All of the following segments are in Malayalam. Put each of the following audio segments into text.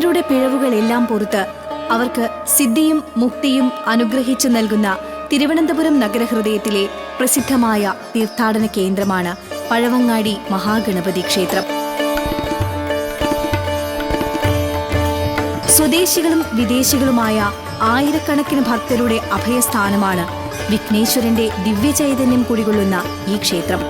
ഭക്തരുടെ പിഴവുകളെല്ലാം പുറത്ത് അവർക്ക് സിദ്ധിയും മുക്തിയും അനുഗ്രഹിച്ചു നൽകുന്ന തിരുവനന്തപുരം നഗരഹൃദയത്തിലെ പ്രസിദ്ധമായ തീർത്ഥാടന കേന്ദ്രമാണ് പഴവങ്ങാടി മഹാഗണപതി ക്ഷേത്രം. സ്വദേശികളും വിദേശികളുമായ ആയിരക്കണക്കിന് ഭക്തരുടെ അഭയസ്ഥാനമാണ് വിഘ്നേശ്വരന്റെ ദിവ്യചൈതന്യം കുടികൊള്ളുന്ന ഈ ക്ഷേത്രം.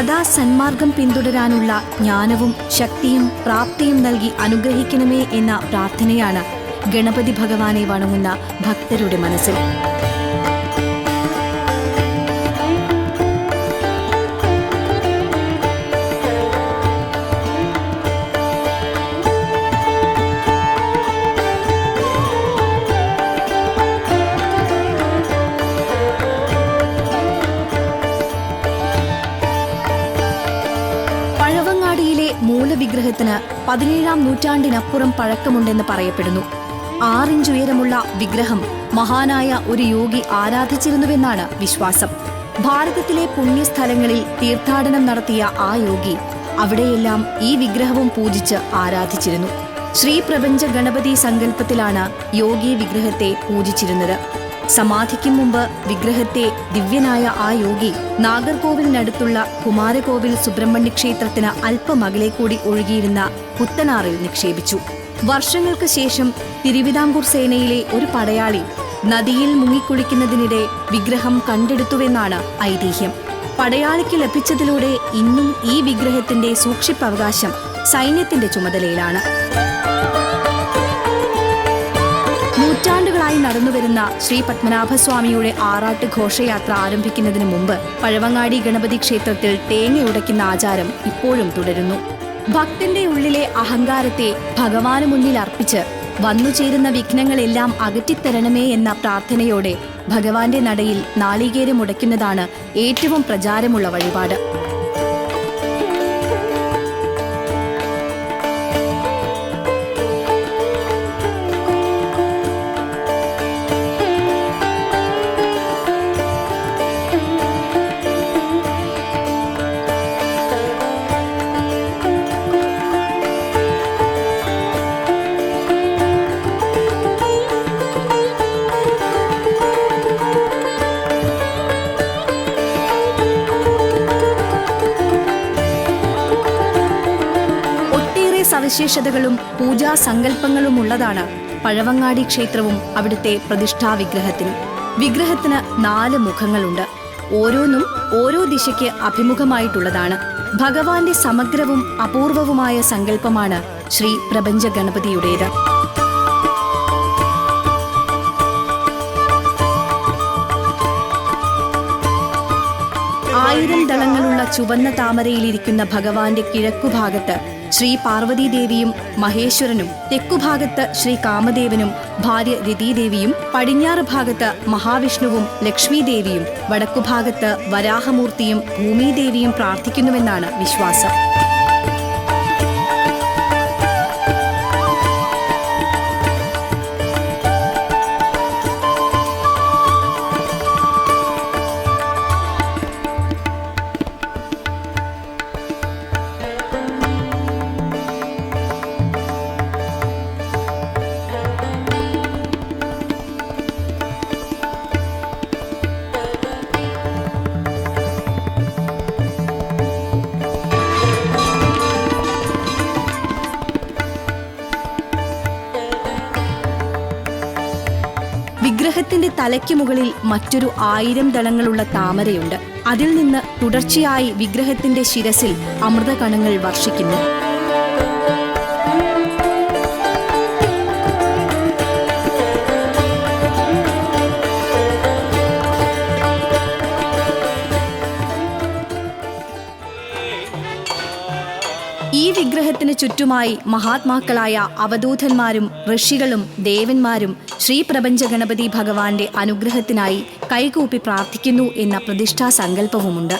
സദാ സന്മാർഗം പിന്തുടരാനുള്ള ജ്ഞാനവും ശക്തിയും പ്രാപ്തിയും നൽകി അനുഗ്രഹിക്കണമേ എന്ന പ്രാർത്ഥനയാണ് ഗണപതി ഭഗവാനെ വണങ്ങുന്ന ഭക്തരുടെ മനസ്സിൽ. പതിനേഴാം നൂറ്റാണ്ടിനപ്പുറം പഴക്കമുണ്ടെന്ന് പറയപ്പെടുന്നു. ആറിഞ്ച് ഉയരമുള്ള വിഗ്രഹം മഹാനായ ഒരു യോഗി ആരാധിച്ചിരുന്നുവെന്നാണ് വിശ്വാസം. ഭാരതത്തിലെ പുണ്യസ്ഥലങ്ങളിൽ തീർത്ഥാടനം നടത്തിയ ആ യോഗി അവിടെയെല്ലാം ഈ വിഗ്രഹവും പൂജിച്ച് ആരാധിച്ചിരുന്നു. ശ്രീ പ്രപഞ്ച ഗണപതി സങ്കല്പത്തിലാണ് യോഗി വിഗ്രഹത്തെ പൂജിച്ചിരുന്നത്. സമാധിക്കും മുമ്പ് വിഗ്രഹത്തെ ദിവ്യനായ ആ യോഗി നാഗർകോവിലിനടുത്തുള്ള കുമാരകോവിൽ സുബ്രഹ്മണ്യ ക്ഷേത്രത്തിന് അല്പമകലെ കൂടി ഒഴുകിയിരുന്ന പുത്തനാറിൽ നിക്ഷേപിച്ചു. വർഷങ്ങൾക്ക് ശേഷം തിരുവിതാംകൂർ സേനയിലെ ഒരു പടയാളി നദിയിൽ മുങ്ങിക്കുളിക്കുന്നതിനിടെ വിഗ്രഹം കണ്ടെടുത്തുവെന്നാണ് ഐതിഹ്യം. പടയാളിക്ക് ലഭിച്ചതിലൂടെ ഇന്നും ഈ വിഗ്രഹത്തിന്റെ സൂക്ഷിപ്പവകാശം സൈന്യത്തിന്റെ ചുമതലയിലാണ്. നടന്നുവരുന്ന ശ്രീ പത്മനാഭസ്വാമിയുടെ ആറാട്ട് ഘോഷയാത്ര ആരംഭിക്കുന്നതിന് മുമ്പ് പഴവങ്ങാടി ഗണപതി ക്ഷേത്രത്തിൽ തേങ്ങ ഉടയ്ക്കുന്ന ആചാരം ഇപ്പോഴും തുടരുന്നു. ഭക്തന്റെ ഉള്ളിലെ അഹങ്കാരത്തെ ഭഗവാന് മുന്നിൽ അർപ്പിച്ച് വന്നുചേരുന്ന വിഘ്നങ്ങളെല്ലാം അകറ്റിത്തരണമേ എന്ന പ്രാർത്ഥനയോടെ ഭഗവാന്റെ നടയിൽ നാളികേരം ഉടയ്ക്കുന്നതാണ് ഏറ്റവും പ്രചാരമുള്ള വഴിപാട്. സവിശേഷതകളും പൂജാ സങ്കല്പങ്ങളും ഉള്ളതാണ് പഴവങ്ങാടി ക്ഷേത്രവും അവിടുത്തെ പ്രതിഷ്ഠാ വിഗ്രഹത്തിനും. വിഗ്രഹത്തിന് നാല് മുഖങ്ങളുണ്ട്. ഓരോന്നും ഓരോ ദിശയ്ക്ക് അഭിമുഖമായിട്ടുള്ളതാണ്. ഭഗവാന്റെ സമഗ്രവും അപൂർവവുമായ സങ്കല്പമാണ് ശ്രീ പ്രപഞ്ച ഗണപതിയുടേത്. ആയിരം ദളങ്ങളുള്ള ചുവന്ന താമരയിലിരിക്കുന്ന ഭഗവാന്റെ കിഴക്കുഭാഗത്ത് ശ്രീ പാർവതീദേവിയും മഹേശ്വരനും. തെക്കുഭാഗത്ത് ശ്രീ കാമദേവനും ഭാര്യ രതീദേവിയും പടിഞ്ഞാറ് ഭാഗത്ത് മഹാവിഷ്ണുവും ലക്ഷ്മീദേവിയും വടക്കുഭാഗത്ത് വരാഹമൂർത്തിയും ഭൂമിദേവിയും പ്രാർത്ഥിക്കുന്നുവെന്നാണ് വിശ്വാസം. വിഗ്രഹത്തിന്റെ തലയ്ക്ക് മുകളിൽ മറ്റൊരു ആയിരം ദളങ്ങളുള്ള താമരയുണ്ട്. അതിൽ നിന്ന് തുടർച്ചയായി വിഗ്രഹത്തിന്റെ ശിരസിൽ അമൃതകണങ്ങൾ വർഷിക്കുന്നു. വിഗ്രഹത്തിന് ചുറ്റുമായി മഹാത്മാക്കളായ അവധൂതന്മാരും ഋഷികളും ദേവന്മാരും ശ്രീപ്രപഞ്ച ഗണപതി ഭഗവാന്റെ അനുഗ്രഹത്തിനായി കൈകൂപ്പി പ്രാർത്ഥിക്കുന്നു എന്ന പ്രതിഷ്ഠാ സങ്കല്പവുമുണ്ട്.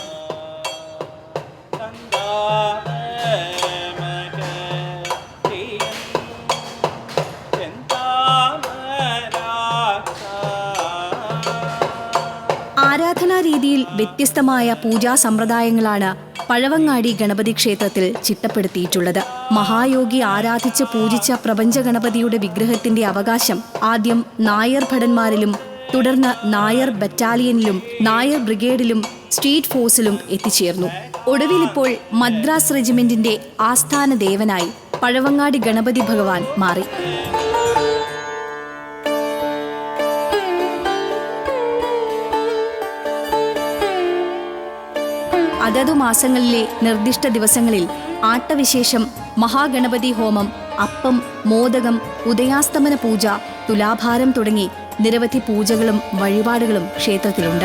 ആരാധനാ രീതിയിൽ വ്യത്യസ്തമായ പൂജാ സമ്പ്രദായങ്ങളാണ് പഴവങ്ങാടി ഗണപതി ക്ഷേത്രത്തിൽ ചിട്ടപ്പെടുത്തിയിട്ടുള്ളത്. മഹായോഗി ആരാധിച്ച് പൂജിച്ച പ്രപഞ്ച ഗണപതിയുടെ വിഗ്രഹത്തിന്റെ അവകാശം ആദ്യം നായർ ഭടന്മാരിലും തുടർന്ന് നായർ ബറ്റാലിയനിലും നായർ ബ്രിഗേഡിലും സ്ട്രീറ്റ് ഫോഴ്സിലും എത്തിച്ചേർന്നു. ഒടുവിൽ ഇപ്പോൾ മദ്രാസ് റെജിമെന്റിന്റെ ആസ്ഥാന ദേവനായി പഴവങ്ങാടി ഗണപതി ഭഗവാൻ മാറി. അതതു മാസങ്ങളിലെ നിർദ്ദിഷ്ട ദിവസങ്ങളിൽ ആട്ടവിശേഷം മഹാഗണപതി ഹോമം അപ്പം മോദകം ഉദയാസ്തമന പൂജ തുലാഭാരം തുടങ്ങി നിരവധി പൂജകളും വഴിപാടുകളും ക്ഷേത്രത്തിലുണ്ട്.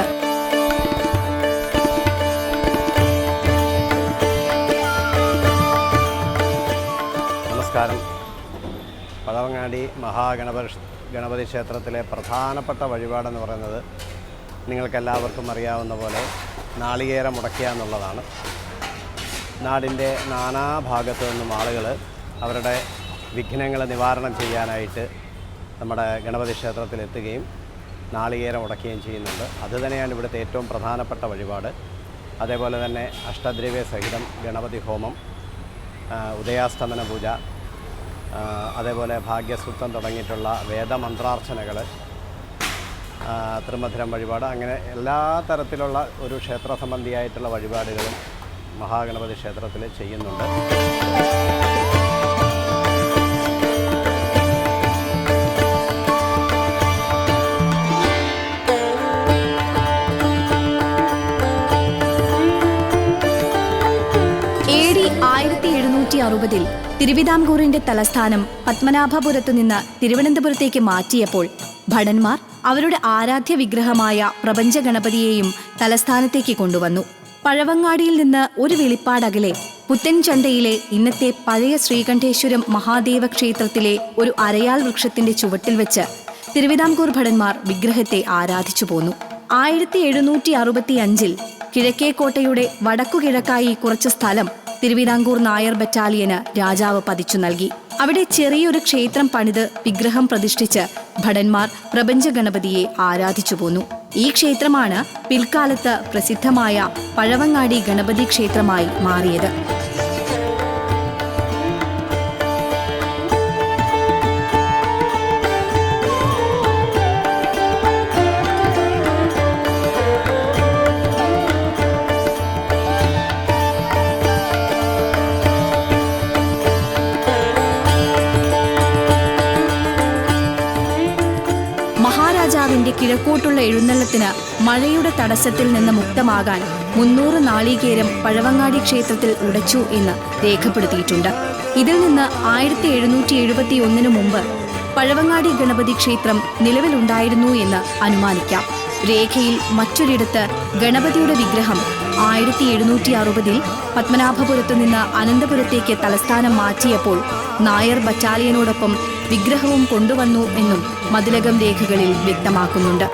നമസ്കാരം. പഴവങ്ങാടി മഹാഗണപതി ഗണപതി ക്ഷേത്രത്തിലെ പ്രധാനപ്പെട്ട വഴിപാടെന്ന് പറയുന്നത് നിങ്ങൾക്കെല്ലാവർക്കും അറിയാവുന്ന പോലെ നാളികേരം മുടക്കുക എന്നുള്ളതാണ്. നാടിന്റെ നാനാഭാഗത്തു നിന്നും ആളുകൾ അവരുടെ വിഘ്നങ്ങൾ നിവാരണം ചെയ്യാനായിട്ട് നമ്മുടെ ഗണപതി ക്ഷേത്രത്തിൽ എത്തുകയും നാളികേരം ഉടക്കുകയും ചെയ്യുന്നുണ്ട്. അതുതന്നെയാണ് ഇവിടുത്തെ ഏറ്റവും പ്രധാനപ്പെട്ട വഴിപാട്. അതേപോലെ തന്നെ അഷ്ടദ്രവ്യ സഹിതം ഗണപതി ഹോമം ഉദയാസ്തമന പൂജ അതേപോലെ ഭാഗ്യസൂത്രം തുടങ്ങിയിട്ടുള്ള വേദമന്ത്രാർച്ചനകൾ ത്രിമധുരം വഴിപാട്. അങ്ങനെ എല്ലാ തരത്തിലുള്ള ഒരു ക്ഷേത്ര സംബന്ധിയായിട്ടുള്ള വഴിപാടുകളും മഹാഗണപതി ക്ഷേത്രത്തിൽ ചെയ്യുന്നുണ്ട്. ആയിരത്തി അറുപതിൽ തിരുവിതാംകൂറിന്റെ തലസ്ഥാനം പത്മനാഭപുരത്തു നിന്ന് തിരുവനന്തപുരത്തേക്ക് മാറ്റിയപ്പോൾ ഭടന്മാർ അവരുടെ ആരാധ്യ വിഗ്രഹമായ പ്രപഞ്ച ഗണപതിയെയും തലസ്ഥാനത്തേക്ക് കൊണ്ടുവന്നു. പഴവങ്ങാടിയിൽ നിന്ന് ഒരു വെളിപ്പാടകലെ പുത്തൻചന്തയിലെ ഇന്നത്തെ പഴയ ശ്രീകണ്ഠേശ്വരം മഹാദേവ ക്ഷേത്രത്തിലെ ഒരു അരയാൽ വൃക്ഷത്തിന്റെ ചുവട്ടിൽ വെച്ച് തിരുവിതാംകൂർ ഭടന്മാർ വിഗ്രഹത്തെ ആരാധിച്ചു പോന്നു. ആയിരത്തി എഴുന്നൂറ്റി അറുപത്തി അഞ്ചിൽ കിഴക്കേക്കോട്ടയുടെ വടക്കുകിഴക്കായി കുറച്ച് സ്ഥലം തിരുവിതാംകൂർ നായർ ബറ്റാലിയന് രാജാവ് പതിച്ചു നൽകി. അവിടെ ചെറിയൊരു ക്ഷേത്രം പണിത് വിഗ്രഹം പ്രതിഷ്ഠിച്ച് ഭടന്മാർ പ്രപഞ്ച ഗണപതിയെ ആരാധിച്ചു പോന്നു. ഈ ക്ഷേത്രമാണ് പിൽക്കാലത്ത് പ്രസിദ്ധമായ പഴവങ്ങാടി ഗണപതി ക്ഷേത്രമായി മാറിയത്. കിഴക്കോട്ടുള്ള എഴുന്നള്ളത്തിന് മഴയുടെ തടസ്സത്തിൽ നിന്ന് മുക്തമാകാൻ മുന്നൂറ് നാളികേരം പഴവങ്ങാടി ക്ഷേത്രത്തിൽ ഉടച്ചു എന്ന് രേഖപ്പെടുത്തിയിട്ടുണ്ട്. ഇതിൽ നിന്ന് ആയിരത്തി എഴുന്നൂറ്റി എഴുപത്തി ഒന്നിനു മുമ്പ് പഴവങ്ങാടി ഗണപതി ക്ഷേത്രം നിലവിലുണ്ടായിരുന്നു എന്ന് അനുമാനിക്കാം. രേഖയിൽ മറ്റൊരിടത്ത് ഗണപതിയുടെ വിഗ്രഹം ആയിരത്തി എഴുന്നൂറ്റി അറുപതിൽ പത്മനാഭപുരത്തു നിന്ന് അനന്തപുരത്തേക്ക് തലസ്ഥാനം മാറ്റിയപ്പോൾ നായർ ബറ്റാലിയനോടൊപ്പം വിഗ്രഹവും കൊണ്ടുവന്നു എന്നും മതിലകം രേഖകളിൽ വ്യക്തമാക്കുന്നുണ്ട്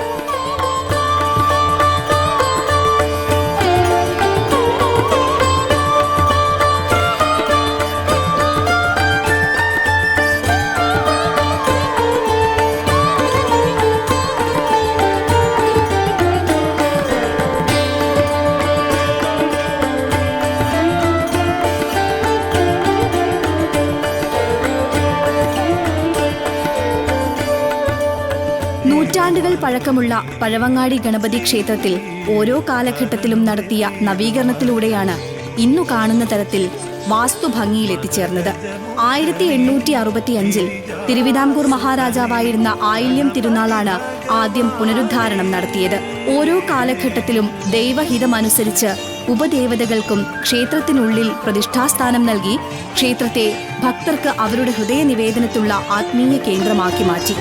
നൂറ്റാണ്ടുകൾ പഴക്കമുള്ള പഴവങ്ങാടി ഗണപതി ക്ഷേത്രത്തിൽ ഓരോ കാലഘട്ടത്തിലും നടത്തിയ നവീകരണത്തിലൂടെയാണ് ഇന്നു കാണുന്ന തരത്തിൽ വാസ്തുഭംഗിയിൽ എത്തിച്ചേർന്നത് ആയിരത്തി എണ്ണൂറ്റി അറുപത്തി അഞ്ചിൽ തിരുവിതാംകൂർ മഹാരാജാവായിരുന്ന ആയില്യം തിരുനാളാണ് ആദ്യം പുനരുദ്ധാരണം നടത്തിയത്. ഓരോ കാലഘട്ടത്തിലും ദൈവഹിതമനുസരിച്ച് ഉപദേവതകൾക്കും ക്ഷേത്രത്തിനുള്ളിൽ പ്രതിഷ്ഠാസ്ഥാനം നൽകി ക്ഷേത്രത്തെ ഭക്തർക്ക് അവരുടെ ഹൃദയ നിവേദനത്തുള്ള ആത്മീയ കേന്ദ്രമാക്കി മാറ്റി.